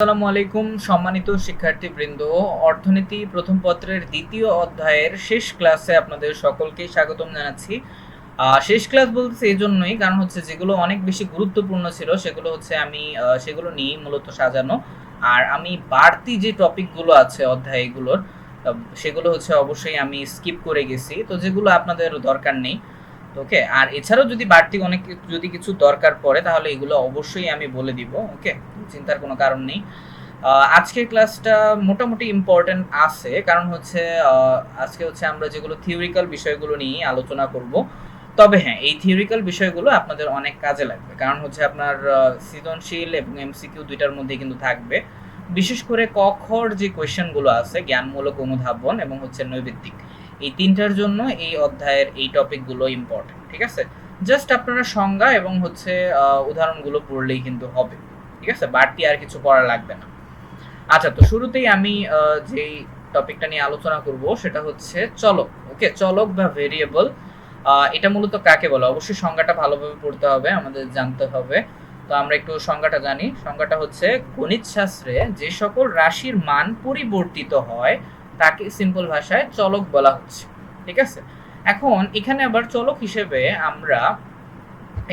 আসসালামু আলাইকুম, সম্মানিত শিক্ষার্থীবৃন্দ। অর্থনীতি প্রথম পত্রের দ্বিতীয় অধ্যায়ের শেষ ক্লাসে আপনাদের সকলকে স্বাগতম জানাচ্ছি। শেষ ক্লাস বলতেছি এই জন্যই কারণ হচ্ছে যেগুলো অনেক বেশি গুরুত্বপূর্ণ ছিল, সেগুলো হচ্ছে আমি সেগুলো নিয়ে মূলত সাজানো। আর আমি বাড়তি যে টপিকগুলো আছে অধ্যায়গুলোর সেগুলো হচ্ছে অবশ্যই আমি স্কিপ করে গেছি। তো যেগুলো আপনাদের দরকার নেই, ওকে? আর এছাড়াও যদি বাড়তি অনেক যদি কিছু দরকার পড়ে, তাহলে এগুলো অবশ্যই আমি বলে দিব, ওকে? চিন্তার কোনো কারণ নেই। আজকের ক্লাসটা মোটামুটি ইম্পর্টেন্ট আছে, কারণ হচ্ছে আজকে হচ্ছে আমরা যেগুলো থিওরিক্যাল বিষয়গুলো নিয়ে আলোচনা করব। তবে হ্যাঁ এই থিওরিক্যাল বিষয়গুলো আপনাদের অনেক কাজে লাগবে। কারণ হচ্ছে আপনার সৃজনশীল এবং এমসিকিউ দুইটার মধ্যে কিন্তু থাকবে। বিশেষ করে ক খর যে কোয়েশ্চেনগুলো আছে, জ্ঞানমূলক অনুধাবন এবং হচ্ছে নৈবিত্তিক, এই তিনটার জন্য এই অধ্যায়ের এই টপিকগুলো ইম্পর্টেন্ট ঠিক আছে? জাস্ট আপনারা সংজ্ঞা এবং হচ্ছে উদাহরণগুলো পড়লেই কিন্তু হবে। ঠিক আছে? বাড়তি আর কিছু পড়া লাগবে না। আচ্ছা তো শুরুতেই আমি যেই টপিকটা নিয়ে আলোচনা করব সেটা হচ্ছে চলক। ওকে, চলক বা ভেরিয়েবল এটা মূলত কাকে বলে? অবশ্যই সংজ্ঞাটা ভালোভাবে পড়তে হবে, আমাদের জানতে হবে। তো আমরা একটু সংজ্ঞাটা জানি। সংজ্ঞাটা হচ্ছে গণিত শাস্ত্রে যে সকল রাশির মান পরিবর্তিত হয়, তাকে সিম্পল ভাষায় চলক বলা হচ্ছে। ঠিক আছে? এখন এখানে আবার চলক হিসেবে আমরা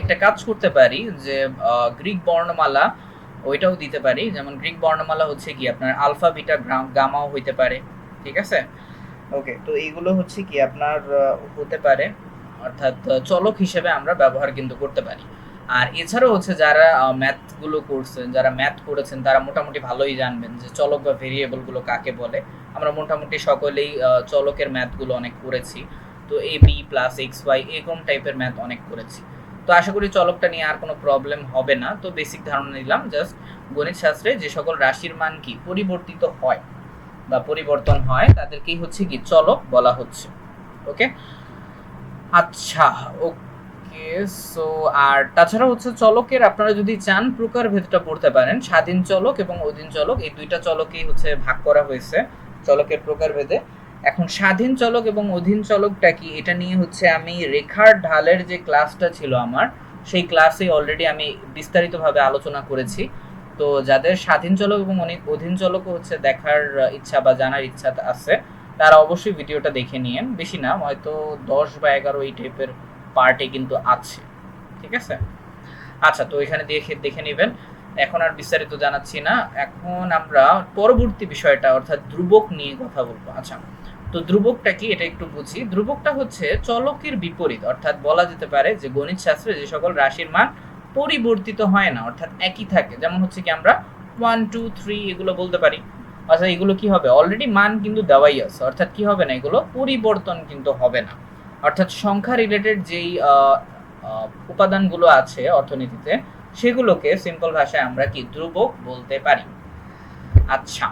একটা কাজ করতে পারি যে গ্রিক বর্ণমালা ওইটাও দিতে পারি। যেমন গ্রিক বর্ণমালা হচ্ছে কি আপনার আলফা বিটা গামাও হইতে পারে ঠিক আছে? ওকে তো এইগুলো হচ্ছে কি আপনার হতে পারে অর্থাৎ চলক হিসেবে আমরা ব্যবহার কিন্তু করতে পারি। আর এছাড়াও হচ্ছে যারা ম্যাথগুলো করছেন যারা ম্যাথ করেছেন তারা মোটামুটি ভালোই জানবেন যে চলক বা ভেরিয়েবলগুলো কাকে বলে। আমরা মোটামুটি সকলেই চলকের ম্যাথগুলো অনেক করেছি। তো A B plus X Y এরকম টাইপের ম্যাথ অনেক করেছি। তো আশা করি চলকটা নিয়ে আর কোনো প্রবলেম হবে না। তো বেসিক ধারণা নিলাম জাস্ট গণিত শাস্ত্রে যে সকল রাশির মান কি পরিবর্তিত হয় বা পরিবর্তন হয়, তাদেরকেই হচ্ছে কি চলক বলা হচ্ছে। ওকে আচ্ছা ওকে সো আর তাছাড়া হচ্ছে চলকের আপনারা যদি চান প্রকার ভেদটা পড়তে পারেন, স্বাধীন চলক এবং অধীন চলক এই দুইটা চলকেই হচ্ছে ভাগ করা হয়েছে চলকের প্রকার ভেদে। এখন স্বাধীন চলক এবং অধীন চলকটা কি? এটা নিয়ে হচ্ছে আমি রেখার ঢালের যে ক্লাসটা ছিল আমার, সেই ক্লাসে অলরেডি আমি বিস্তারিতভাবে আলোচনা করেছি। তো যাদের স্বাধীন চলক এবং অনেক অধীন চলকও হচ্ছে দেখার ইচ্ছা বা জানার ইচ্ছা আছে, তারা অবশ্যই ভিডিওটা দেখে নিয়েন। বেশি না, হয়তো দশ বা এগারো এই টাইপের পার্টে কিন্তু আছে। ঠিক আছে? আচ্ছা তো এখানে দেখে দেখে নেবেন। এখন আর বিস্তারিত জানাচ্ছি না। এখন আমরা পরবর্তী বিষয়টা, অর্থাৎ ধ্রুবক নিয়ে কথা বলব। আচ্ছা তো ধ্রুবকটা কি? এটা একটু বুঝি। ধ্রুবকটা হচ্ছে চলকের বিপরীত, অর্থাৎ বলা যেতে পারে যে গণিত শাস্ত্রে যে সকল রাশির মান পরিবর্তিত হয় না, অর্থাৎ একই থাকে। যেমন হচ্ছে কি আমরা ওয়ান টু থ্রি এগুলো বলতে পারি। অর্থাৎ এগুলো কি হবে? অলরেডি মান কিন্তু দেওয়াই আছে, অর্থাৎ কি হবে না? এগুলো পরিবর্তন কিন্তু হবে না। অর্থাৎ সংখ্যা রিলেটেড যেই উপাদানগুলো আছে অর্থনীতিতে, সেগুলোকে সিম্পল ভাষায় আমরা কি ধ্রুবক বলতে পারি? আচ্ছা।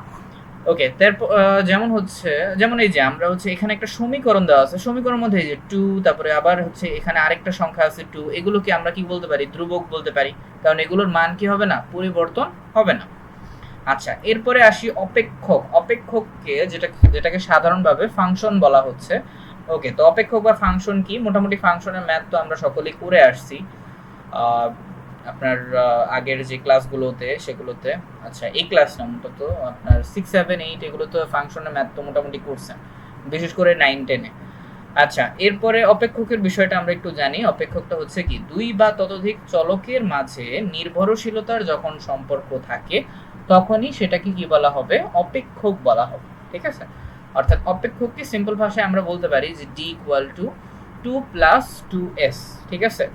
ওকে তারপর যেমন হচ্ছে, যেমন এই যে আমরা হচ্ছে এখানে একটা সমীকরণ দেওয়া আছে, সমীকরণের মধ্যে এই যে টু তারপরে আবার হচ্ছে এখানে আরেকটা সংখ্যা আছে টু এগুলোকে আমরা কি বলতে পারি? ধ্রুবক বলতে পারি। কারণ এগুলোর মান কি হবে না? পরিবর্তন হবে না। আচ্ছা এরপরে আসি অপেক্ষক। অপেক্ষককে যেটা, যেটাকে সাধারণভাবে ফাংশন বলা হচ্ছে। ওকে তো অপেক্ষক বা ফাংশন কি? মোটামুটি ফাংশনের ম্যাথ তো আমরা সকলেই করে আসছি। আপনার আগের যে ক্লাসগুলোতে, সেগুলোতে। আচ্ছা এই ক্লাস না মূলত আপনার সিক্স সেভেন এইট এগুলো তো ফাংশনের ম্যাথ তো মোটামুটি করছেন বিশেষ করে নাইন টেনে আচ্ছা এরপরে অপেক্ষকের বিষয়টা আমরা একটু জানি। অপেক্ষকটা হচ্ছে কি? দুই বা ততোধিক চলকের মাঝে নির্ভরশীলতার যখন সম্পর্ক থাকে, তখনই সেটাকে কি বলা হবে? অপেক্ষক বলা হবে। ঠিক আছে? অর্থাৎ অপেক্ষককে সিম্পল ভাষায় আমরা বলতে পারি যে D equal to two plus two S ঠিক আছে?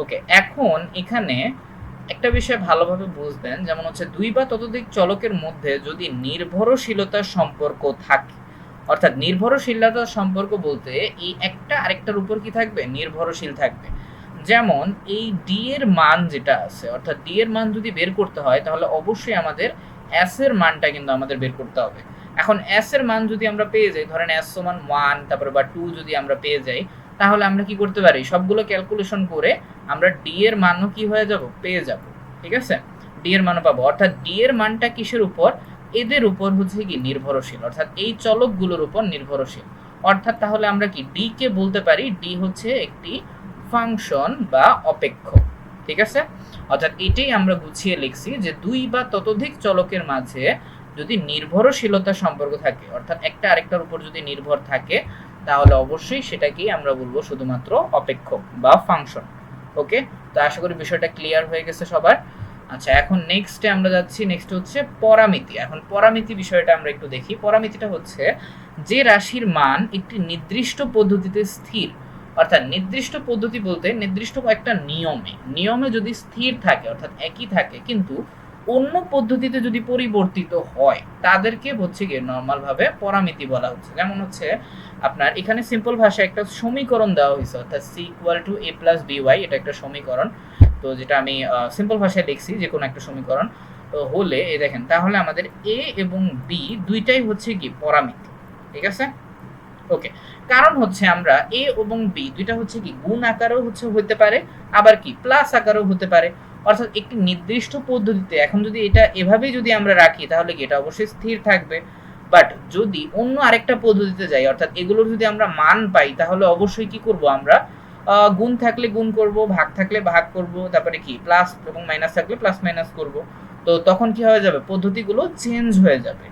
ওকে এখন এখানে একটা বিষয় ভালোভাবে বুঝবেন, যেমন হচ্ছে দুই বা ততোধিক চলকের মধ্যে যদি নির্ভরশীলতার সম্পর্ক থাকে, অর্থাৎ নির্ভরশীলতার সম্পর্ক বলতে এই একটা আরেকটার উপর কি থাকবে? নির্ভরশীল থাকবে। যেমন এই ডি এর মান যেটা আছে, অর্থাৎ ডি এর মান যদি বের করতে হয়, তাহলে অবশ্যই আমাদের এস এর মানটা কিন্তু আমাদের বের করতে হবে। এখন এস এর মান যদি আমরা পেয়ে যাই, ধরেন এস সমান ওয়ান তারপরে বা টু যদি আমরা পেয়ে যাই তাহলে আমরা কি করতে পারি? সবগুলো ক্যালকুলেশন করে আমরা ডি এর মানও কি হয়ে যাব? পেয়ে যাব। ঠিক আছে? ডি এর মানও পাবো। অর্থাৎ ডি এর মানটা কিসের উপর? এদের উপর হচ্ছে কি? নির্ভরশীল। অর্থাৎ এই চলকগুলোর উপর নির্ভরশীল। অর্থাৎ তাহলে আমরা কি? ডি কে বলতে পারি ডি হচ্ছে একটি ফাংশন বা অপেক্ষ। ঠিক আছে? অর্থাৎ এটাই আমরা গুছিয়ে লিখছি যে দুই বা ততোধিক চলকের মাঝে যদি নির্ভরশীলতা সম্পর্ক থাকে, অর্থাৎ একটা আরেকটার উপর যদি নির্ভর থাকে তাহলে অবশ্যই সেটাকেই আমরা বলব শুধুমাত্র অপেক্ষক বা ফাংশন ওকে তো আশা করি বিষয়টা ক্লিয়ার হয়ে গেছে সবার। আচ্ছা এখন নেক্সটে আমরা যাচ্ছি নেক্সট হচ্ছে পরামিতি। এখন পরামিতি বিষয়টা আমরা একটু দেখি। পরামিতিটা হচ্ছে যে রাশির মান একটি নির্দিষ্ট পদ্ধতিতে স্থির, অর্থাৎ নির্দিষ্ট পদ্ধতি বলতে নির্দিষ্ট একটা নিয়মে নিয়মে যদি স্থির থাকে, অর্থাৎ একই থাকে, কিন্তু অন্য পদ্ধতিতে যদি পরিবর্তিত হয়, তাদেরকে হচ্ছে গিয়ে নর্মাল ভাবে পরামিতি বলা হচ্ছে। যেমন হচ্ছে আপনার এখানে সিম্পল ভাষায় একটা সমীকরণ দেওয়া হয়েছে, অর্থাৎ C equal to A plus B Y এটা একটা সমীকরণ। তো যেটা আমি সিম্পল ভাষায় লিখছি যে কোনো একটা সমীকরণ। হলে, এই দেখেন, তাহলে আমাদের এ এবং বি দুইটাই হচ্ছে কি পরামিতি, ঠিক আছে? ওকে কারণ হচ্ছে আমরা এ এবং বি দুইটা হচ্ছে কি গুণ আকারেও হচ্ছে হতে পারে, আবার কি প্লাস আকারেও হতে পারে। অর্থাৎ একটি নির্দিষ্ট পদ্ধতিতে এখন যদি এটা এভাবেই যদি আমরা রাখি, তাহলে কি এটা অবশ্যই স্থির থাকবে? বাট যদি অন্য আরেকটা পদ্ধতিতে যাই, অর্থাৎ এগুলোর যদি আমরা মান পাই, তাহলে অবশ্যই কি করব আমরা? গুণ থাকলে গুণ করব, ভাগ থাকলে ভাগ করব, তারপরে কি? প্লাস এবং মাইনাস থাকলে প্লাস মাইনাস করব। তো তখন কি হয়ে যাবে? পদ্ধতিগুলো চেঞ্জ হয়ে যাবে।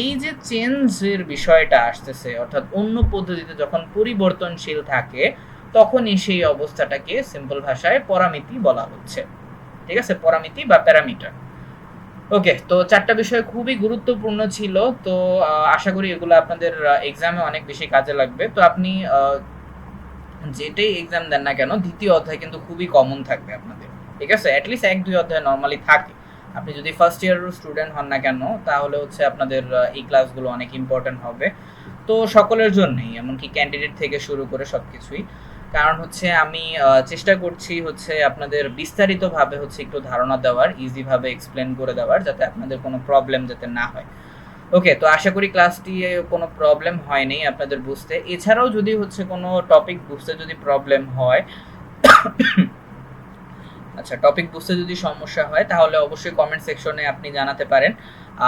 এই যে চেঞ্জের বিষয়টা আসতেছে, অর্থাৎ অন্য পদ্ধতিতে যখন পরিবর্তনশীল থাকে, তখনই সেই অবস্থাটাকে সিম্পল ভাষায় পরামিতি বলা হচ্ছে। ঠিক আছে? পরামিতি বা প্যারামিটার। ওকে, তো চারটা বিষয় খুবই গুরুত্বপূর্ণ ছিল। তো আশা করি এগুলো আপনাদের এক্সামে অনেক বেশি কাজে লাগবে। তো আপনি যেটাই এক্সাম দেন না কেন, দ্বিতীয় অধ্যায় কিন্তু খুবই কমন থাকবে আপনাদের। ঠিক আছে? অ্যাটলিস্ট এক, দুই অধ্যায় নর্মালি থাকে। আপনি যদি ফার্স্ট ইয়ার স্টুডেন্ট হন না কেন, তাহলে হচ্ছে আপনাদের এই ক্লাসগুলো অনেক ইম্পর্টেন্ট হবে। তো সকলের জন্যই, এমনকি ক্যান্ডিডেট থেকে শুরু করে সব কিছুই কারণ হচ্ছে আমি চেষ্টা করছি হচ্ছে আপনাদের বিস্তারিতভাবে হচ্ছে একটু ধারণা দেওয়ার ইজিভাবে এক্সপ্লেন করে দেওয়ার যাতে আপনাদের কোনো প্রবলেম যাতে না হয়। ওকে তো আশা করি ক্লাসটি কোনো প্রবলেম হয়নি আপনাদের বুঝতে। এছাড়াও যদি হচ্ছে কোনো টপিক বুঝতে যদি প্রবলেম হয় আচ্ছা টপিক বুঝতে যদি সমস্যা হয়, তাহলে অবশ্যই কমেন্ট সেকশনে আপনি জানাতে পারেন।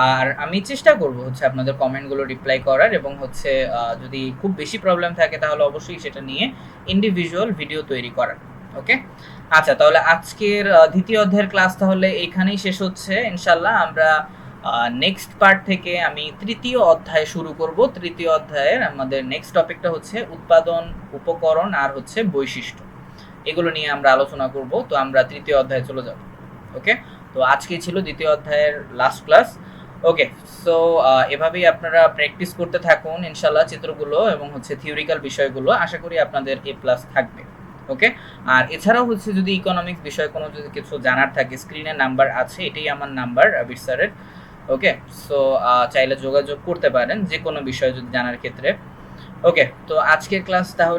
আর আমি চেষ্টা করব হচ্ছে আপনাদের কমেন্টগুলো রিপ্লাই করার এবং হচ্ছে যদি খুব বেশি প্রবলেম থাকে, তাহলে অবশ্যই সেটা নিয়ে ইন্ডিভিজুয়াল ভিডিও তৈরি করার ওকে আচ্ছা তাহলে আজকের দ্বিতীয় অধ্যায়ের ক্লাস তাহলে এখানেই শেষ হচ্ছে ইনশাল্লাহ আমরা নেক্সট পার্ট থেকে আমি তৃতীয় অধ্যায় শুরু করব। তৃতীয় অধ্যায়ের আমাদের নেক্সট টপিকটা হচ্ছে উৎপাদন, উপকরণ আর হচ্ছে বৈশিষ্ট্য। এগুলো নিয়ে আমরা আলোচনা করব। তো আমরা তৃতীয় অধ্যায়ে চলে যাব। ওকে? তো আজকে ছিল দ্বিতীয় অধ্যায়ের লাস্ট ক্লাস ওকে সো এভাবেই আপনারা প্র্যাকটিস করতে থাকুন ইনশাল্লাহ চিত্রগুলো এবং হচ্ছে থিওরিক্যাল বিষয়গুলো। আশা করি আপনাদের এ প্লাস থাকবে। ওকে? আর এছাড়াও হচ্ছে যদি ইকোনমিক্স বিষয়ে কোনো যদি কিছু জানার থাকে স্ক্রিনে নাম্বার আছে, এটাই আমার নাম্বার আবির স্যারের। ওকে? সো চাইলে যোগাযোগ করতে পারেন যে কোনো বিষয় যদি জানার ক্ষেত্রে। ওকে, তো আজকের ক্লাস তাহলে